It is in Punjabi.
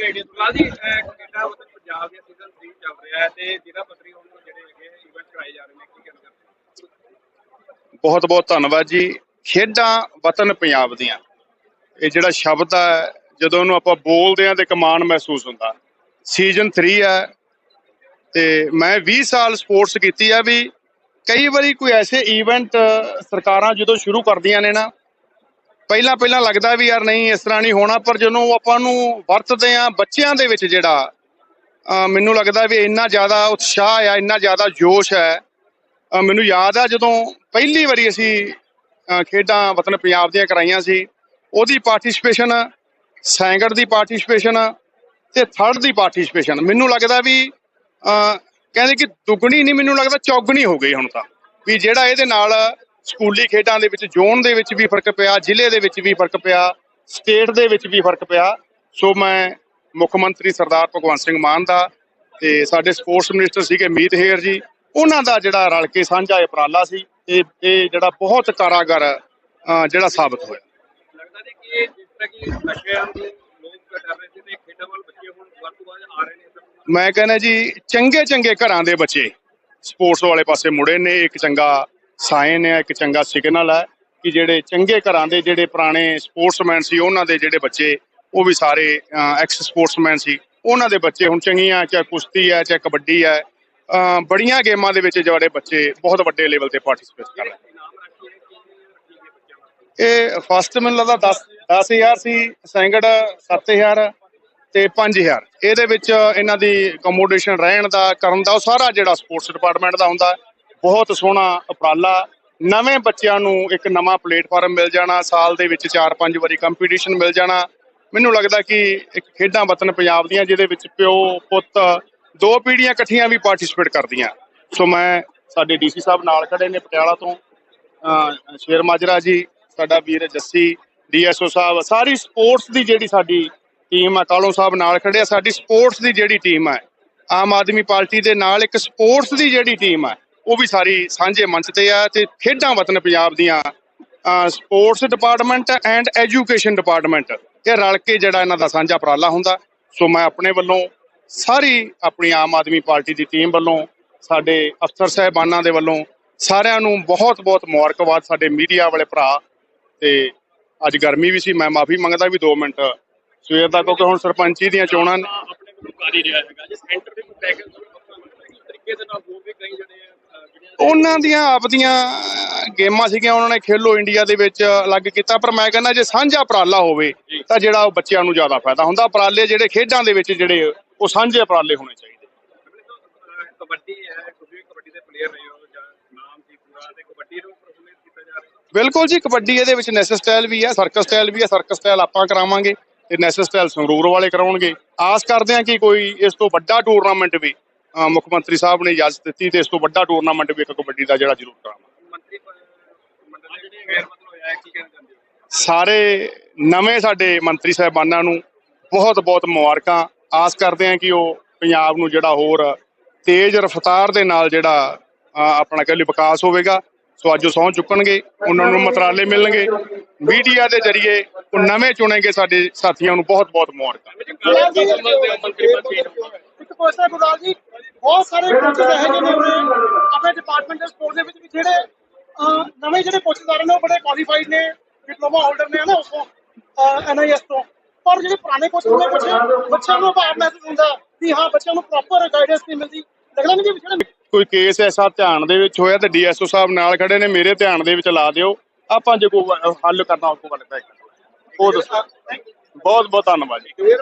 ਕੀ ਆਈਡੀਆ ਸੁਣਾ ਜੀ ਕੈਨੇਡਾ ਮਤਲਬ ਪੰਜਾਬ ਦੇ ਸੀਜ਼ਨ 3 ਚੱਲ ਰਿਹਾ ਹੈ ਤੇ ਜ਼ਿਲ੍ਹਾ ਪੱਧਰੀ ਹੁਣ ਜਿਹੜੇ ਹੈਗੇ ਇਵੈਂਟ ਕਰਾਏ ਜਾ ਰਹੇ ਨੇ, ਕੀ ਕਹਿਣਾ ਚਾਹੁੰਦੇ ਬਹੁਤ ਬਹੁਤ ਧੰਨਵਾਦ ਜੀ। ਖੇਡਾਂ ਵਤਨ ਪੰਜਾਬ ਦੀਆਂ। ਇਹ ਜਿਹੜਾ ਸ਼ਬਦ ਹੈ, ਜਦੋਂ ਉਹਨੂੰ ਆਪਾਂ ਬੋਲਦੇ ਆ ਤੇ ਕਮਾਨ ਮਹਿਸੂਸ ਹੁੰਦਾ। ਸੀਜ਼ਨ 3 ਹੈ ਤੇ ਮੈਂ 20 ਸਾਲ ਸਪੋਰਟਸ ਕੀਤੀ ਆ ਵੀ ਕਈ ਵਾਰੀ ਕੋਈ ਐਸੇ ਇਵੈਂਟ ਸਰਕਾਰਾਂ ਜਦੋਂ ਸ਼ੁਰੂ ਕਰਦੀਆਂ ਨੇ ਨਾ ਪਹਿਲਾਂ ਪਹਿਲਾਂ ਲੱਗਦਾ ਵੀ ਯਾਰ ਨਹੀਂ, ਇਸ ਤਰ੍ਹਾਂ ਨਹੀਂ ਹੋਣਾ, ਪਰ ਜਦੋਂ ਆਪਾਂ ਨੂੰ ਵਰਤਦੇ ਆ ਬੱਚਿਆਂ ਦੇ ਵਿੱਚ ਜਿਹੜਾ ਮੈਨੂੰ ਲੱਗਦਾ ਵੀ ਇੰਨਾ ਜ਼ਿਆਦਾ ਉਤਸ਼ਾਹ ਆ ਇੰਨਾ ਜ਼ਿਆਦਾ ਜੋਸ਼ ਹੈ ਮੈਨੂੰ ਯਾਦ ਆ ਜਦੋਂ ਪਹਿਲੀ ਵਾਰੀ ਅਸੀਂ ਖੇਡਾਂ ਵਤਨ ਪੰਜਾਬ ਦੀਆਂ ਕਰਾਈਆਂ ਸੀ, ਉਹਦੀ ਪਾਰਟਿਸਿਪੇਸ਼ਨ ਸੈਂਗੜ ਦੀ ਪਾਰਟਿਸਿਪੇਸ਼ਨ ਤੇ ਥਰਡ ਦੀ ਪਾਰਟਿਸਿਪੇਸ਼ਨ ਮੈਨੂੰ ਲੱਗਦਾ ਵੀ ਕਹਿੰਦੇ ਕਿ ਦੁੱਗਣੀ ਨਹੀਂ, ਮੈਨੂੰ ਲੱਗਦਾ ਚੌਗਣੀ ਹੋ ਗਈ ਹੁਣ ਤਾਂ, ਵੀ ਜਿਹੜਾ ਇਹਦੇ ਨਾਲ ਸਕੂਲੀ ਖੇਡਾਂ ਦੇ ਵਿੱਚ ਜ਼ੋਨ ਦੇ ਵਿੱਚ ਵੀ ਫ਼ਰਕ ਪਿਆ ਜ਼ਿਲ੍ਹੇ ਦੇ ਵਿੱਚ ਵੀ ਫ਼ਰਕ ਪਿਆ ਸਟੇਟ ਦੇ ਵਿੱਚ ਵੀ ਫ਼ਰਕ ਪਿਆ। ਸੋ ਮੈਂ ਮੁੱਖ ਮੰਤਰੀ ਸਰਦਾਰ ਭਗਵੰਤ ਸਿੰਘ ਮਾਨ ਦਾ ਤੇ ਸਾਡੇ ਸਪੋਰਟਸ ਮਿਨਿਸਟਰ ਸੀਗੇ ਮੀਤ ਹੇਰ ਜੀ ਉਹਨਾਂ ਦਾ ਜਿਹੜਾ ਰਲ ਕੇ ਸਾਂਝਾ ਉਪਰਾਲਾ ਸੀ ਇਹ ਇਹ ਜਿਹੜਾ ਬਹੁਤ ਕਾਰਾਗਰ ਜਿਹੜਾ ਸਾਬਤ ਹੋਇਆ। ਲੱਗਦਾ ਜੀ ਕਿ ਜਿਸ ਤਰ੍ਹਾਂ ਕਿ ਨਸ਼ਿਆਂ ਨੂੰ ਲੋਕ ਕਰ ਰਹੇ ਸੀ ਤੇ ਖੇਡਾਂ ਵੱਲ ਬੱਚੇ ਹੁਣ ਵੱਧ ਤੋਂ ਵੱਧ ਆ ਰਹੇ ਨੇ। ਤਾਂ ਮੈਂ ਕਹਿੰਦਾ ਜੀ ਚੰਗੇ ਚੰਗੇ ਘਰਾਂ ਦੇ ਬੱਚੇ ਸਪੋਰਟਸ ਵਾਲੇ ਪਾਸੇ ਮੁੜੇ ਨੇ ਇੱਕ ਚੰਗਾ ਸਾਇਨ ਹੈ, ਇੱਕ ਚੰਗਾ ਸਿਗਨਲ ਹੈ ਕਿ ਜਿਹੜੇ ਚੰਗੇ ਘਰਾਂ ਦੇ ਜਿਹੜੇ ਪੁਰਾਣੇ ਸਪੋਰਟਸਮੈਨ ਸੀ, ਉਹਨਾਂ ਦੇ ਜਿਹੜੇ ਬੱਚੇ, ਉਹ ਵੀ ਸਾਰੇ ਐਕਸ ਸਪੋਰਟਸਮੈਨ ਸੀ। ਉਹਨਾਂ ਦੇ ਬੱਚੇ ਹੁਣ ਚੰਗੀਆਂ ਚਾਹੇ ਕੁਸ਼ਤੀ ਹੈ, ਚਾਹੇ ਕਬੱਡੀ ਹੈ ਬੜੀਆਂ ਗੇਮਾਂ ਦੇ ਵਿੱਚ ਜਿਹੜੇ ਬੱਚੇ ਬਹੁਤ ਵੱਡੇ ਲੈਵਲ ਤੇ ਪਾਰਟਿਸਿਪੇਟ ਕਰ ਰਹੇ ਇਹ ਫਸਟ ਮੈਨੂੰ ਲੱਗਦਾ 10 10000 ਸੀ ਸੈਂਗੜ 7000 ਤੇ 5000 ਇਹਦੇ ਵਿੱਚ ਇਹਨਾਂ ਦੀ ਅਕੋਮੋਡੇਸ਼ਨ ਰਹਿਣ ਦਾ, ਕਰਨ ਦਾ, ਉਹ ਸਾਰਾ ਜਿਹੜਾ ਸਪੋਰਟਸ ਡਿਪਾਰਟਮੈਂਟ ਦਾ ਹੁੰਦਾ ਬਹੁਤ ਸੋਹਣਾ ਉਪਰਾਲਾ। ਨਵੇਂ ਬੱਚਿਆਂ ਨੂੰ ਇੱਕ ਨਵਾਂ ਪਲੇਟਫਾਰਮ ਮਿਲ ਜਾਣਾ, ਸਾਲ ਦੇ ਵਿੱਚ 4-5 ਵਾਰੀ ਕੰਪੀਟੀਸ਼ਨ ਮਿਲ ਜਾਣਾ। ਮੈਨੂੰ ਲੱਗਦਾ ਕਿ ਇੱਕ ਖੇਡਾਂ ਵਤਨ ਪੰਜਾਬ ਦੀਆਂ, ਜਿਹਦੇ ਵਿੱਚ ਪਿਓ, ਪੁੱਤ, ਦੋ ਪੀੜ੍ਹੀਆਂ ਇਕੱਠੀਆਂ ਵੀ ਪਾਰਟਿਸਿਪੇਟ ਕਰਦੀਆਂ। ਸੋ ਮੈਂ ਸਾਡੇ ਡੀਸੀ ਸਾਹਿਬ ਨਾਲ ਖੜੇ ਨੇ ਪਟਿਆਲਾ ਤੋਂ। ਸ਼ੇਰ ਮਾਜਰਾ ਜੀ, ਸਾਡਾ ਵੀਰ ਜੱਸੀ ਡੀਐਸਓ ਸਾਹਿਬ, ਸਾਰੀ ਸਪੋਰਟਸ ਦੀ ਜਿਹੜੀ ਸਾਡੀ ਟੀਮ ਆ, ਕਾਲੋਂ ਸਾਹਿਬ ਨਾਲ ਖੜੇ ਆ, ਸਾਡੀ ਸਪੋਰਟਸ ਦੀ ਜਿਹੜੀ ਟੀਮ ਹੈ ਆਮ ਆਦਮੀ ਪਾਰਟੀ ਦੇ ਨਾਲ ਇੱਕ ਸਪੋਰਟਸ ਦੀ ਜਿਹੜੀ ਟੀਮ ਹੈ ਉਹ ਵੀ ਸਾਰੀ ਸਾਂਝੇ ਮੰਚ ਤੇ ਆ ਤੇ ਖੇਡਾਂ ਵਤਨ ਪੰਜਾਬ ਦੀਆਂ sports department and education department ਇਹ ਰਲ ਕੇ ਜਿਹੜਾ ਇਹਨਾਂ ਦਾ ਸਾਂਝਾ ਉਪਰਾਲਾ ਹੁੰਦਾ। ਸੋ ਮੈਂ ਆਪਣੇ ਵੱਲੋਂ ਸਾਰੀ ਆਪਣੀ ਆਮ ਆਦਮੀ ਪਾਰਟੀ ਦੀ ਟੀਮ ਵੱਲੋਂ, ਸਾਡੇ ਅਫਸਰ ਸਾਹਿਬਾਨਾਂ ਦੇ ਵੱਲੋਂ ਸਾਰਿਆਂ ਨੂੰ ਬਹੁਤ ਬਹੁਤ ਮੁਬਾਰਕਬਾਦ ਸਾਡੇ ਮੀਡੀਆ ਵਾਲੇ ਭਰਾ। ਤੇ ਅੱਜ ਗਰਮੀ ਵੀ ਸੀ, ਮੈਂ ਮਾਫੀ ਮੰਗਦਾ ਵੀ 2 ਮਿੰਟ। ਸਵੇਰ ਦਾ ਕਿਉਂਕਿ ਹੁਣ ਸਰਪੰਚੀ ਦੀਆਂ ਚੋਣਾਂ ਨੇ। ਆਪਣੇ ਵੱਲੋਂ ਕਰ ਹੀ ਰਿਹਾ ਹੈਗਾ ਜੇ ਸੈਂਟਰ ਦੇ ਪੈਕੇਜ ਤਰੀਕੇ ਦੇ ਨਾਲ ਹੋਰ ਵੀ ਕਈ ਜਿਹੜੇ ਅਹ, ਜਿਹੜੀਆਂ ਉਹਨਾਂ ਦੀਆਂ ਆਪਦੀਆਂ ਗੇਮਾਂ ਸੀਗੀਆਂ ਉਹਨਾਂ ਨੇ ਖੇਲੋ ਇੰਡੀਆ ਦੇ ਵਿੱਚ ਅਲੱਗ ਕੀਤਾ। ਪਰ ਮੈਂ ਕਹਿੰਦਾ ਜੇ ਸਾਂਝਾ ਉਪਰਾਲਾ ਹੋਵੇ ਤਾਂ ਜਿਹੜਾ ਉਹ ਬੱਚਿਆਂ ਨੂੰ ਜ਼ਿਆਦਾ ਫਾਇਦਾ ਹੁੰਦਾ। ਉਪਰਾਲੇ ਜਿਹੜੇ ਖੇਡਾਂ ਦੇ ਵਿੱਚ ਜਿਹੜੇ ਉਹ ਸਾਂਝੇ ਉਪਰਾਲੇ ਹੋਣੇ ਚਾਹੀਦੇ। ਅਹ, ਕਬੱਡੀ ਹੈ ਤੁਸੀਂ ਵੀ ਕਬੱਡੀ ਦੇ ਪਲੇਅਰ ਰਹੇ ਹੋ ਜਾਂ ਨਾਮ ਸੀ ਪੂਰਾ ਤੇ ਕਬੱਡੀ ਨੂੰ ਪ੍ਰਫੁੱਲਿਤ ਕੀਤਾ ਜਾ ਰਿਹਾ? ਹੈ ਬਿਲਕੁਲ ਜੀ ਕਬੱਡੀ ਇਹਦੇ ਵਿੱਚ ਨੈਸ਼ਨਲ ਸਟਾਈਲ ਵੀ ਹੈ ਸਰਕਸ ਸਟਾਈਲ ਵੀ ਹੈ ਸਰਕਸ ਸਟਾਈਲ ਆਪਾਂ ਕਰਾਵਾਂਗੇ ਤੇ ਨੈਸ਼ਨਲ ਸਟਾਈਲ ਸੰਗਰੂਰ ਵਾਲੇ ਕਰਾਉਣਗੇ। ਆਸ ਕਰਦੇ ਹਾਂ ਕਿ ਕੋਈ ਇਸ ਤੋਂ ਵੱਡਾ ਟੂਰਨਾਮੈਂਟ ਵੀ ਮੁੱਖ ਮੰਤਰੀ ਸਾਹਿਬ ਨੇ ਇਜਾਜ਼ਤ ਦਿੱਤੀ ਤੇ ਇਸ ਤੋਂ ਵੱਡਾ ਟੂਰਨਾਮੈਂਟ ਵੀ ਇੱਕ ਕਬੱਡੀ ਦਾ ਜਿਹੜਾ ਜ਼ਰੂਰ ਕਰਾਵਾਂਗੇ ਸਾਰੇ ਨਵੇਂ ਸਾਡੇ ਮੰਤਰੀ ਸਾਹਿਬਾਨਾਂ ਨੂੰ ਬਹੁਤ ਬਹੁਤ ਮੁਬਾਰਕਾਂ। ਆਸ ਕਰਦੇ ਹਾਂ ਕਿ ਉਹ ਪੰਜਾਬ ਨੂੰ ਜਿਹੜਾ ਹੋਰ ਤੇਜ਼ ਰਫ਼ਤਾਰ ਦੇ ਨਾਲ ਜਿਹੜਾ ਆਪਣਾ ਕਹਿ ਲਈ ਵਿਕਾਸ ਹੋਵੇਗਾ। ਸੋ ਅੱਜ ਉਹ ਸਹੁੰ ਚੁੱਕਣਗੇ ਉਹਨਾਂ ਨੂੰ ਮਤਰਾਲੇ ਮਿਲਣਗੇ। ਮੀਡੀਆ ਦੇ ਜ਼ਰੀਏ ਉਹ ਨਵੇਂ ਚੁਣੇਗੇ ਸਾਡੇ ਸਾਥੀਆਂ ਨੂੰ ਬਹੁਤ ਬਹੁਤ ਮੁਬਾਰਕਾਂ। ਹੈ ਗੁਰਦਾਸ ਜੀ ਬਹੁਤ ਸਾਰੇ ਕੋਚਸ ਇਹੋ ਜਿਹੇ ਨੇ ਆਪਣੇ ਡਿਪਾਰਟਮੈਂਟ ਦੇ ਸਪੋਰਟ ਦੇ ਵਿੱਚ ਵੀ ਜਿਹੜੇ ਨਵੇਂ ਜਿਹੜੇ ਕੋਚਸ ਆ ਰਹੇ ਨੇ ਉਹ ਬੜੇ ਕੁਆਲੀਫਾਈਡ ਨੇ ਡਿਪਲੋਮਾ ਹੋਲਡਰ ਨੇ ਹਨਾ ਉਸੋਂ ਐਨਆਈਐਸ ਤੋਂ। ਪਰ ਜਿਹੜੇ ਪੁਰਾਣੇ ਕੋਚਸ ਨੇ ਕੁਝ ਬੱਚਿਆਂ ਨੂੰ ਭਾਵ ਮਹਿਸੂਸ ਹੁੰਦਾ ਵੀ ਹਾਂ ਬੱਚਿਆਂ ਨੂੰ ਪ੍ਰੋਪਰ ਗਾਈਡੈਂਸ ਨਹੀਂ ਮਿਲਦੀ। ਲੱਗਦਾ ਨਹੀਂ ਕਿ ਜਿਹੜੇ ਕੋਈ ਕੇਸ ਐਸਾ ਧਿਆਨ ਦੇ ਵਿੱਚ ਹੋਇਆ ਤੇ ਡੀਐਸਓ ਸਾਹਿਬ ਨਾਲ ਖੜੇ ਨੇ ਮੇਰੇ ਧਿਆਨ ਦੇ ਵਿੱਚ ਲਾ ਦਿਓ। ਆਪਾਂ ਜੇ ਕੋਈ ਹੱਲ ਕਰਨਾ ਉਹ ਕੋਲ ਕਰਦਾ ਉਹ ਦੱਸੋ। ਬਹੁਤ ਬਹੁਤ ਧੰਨਵਾਦ ਜੀ।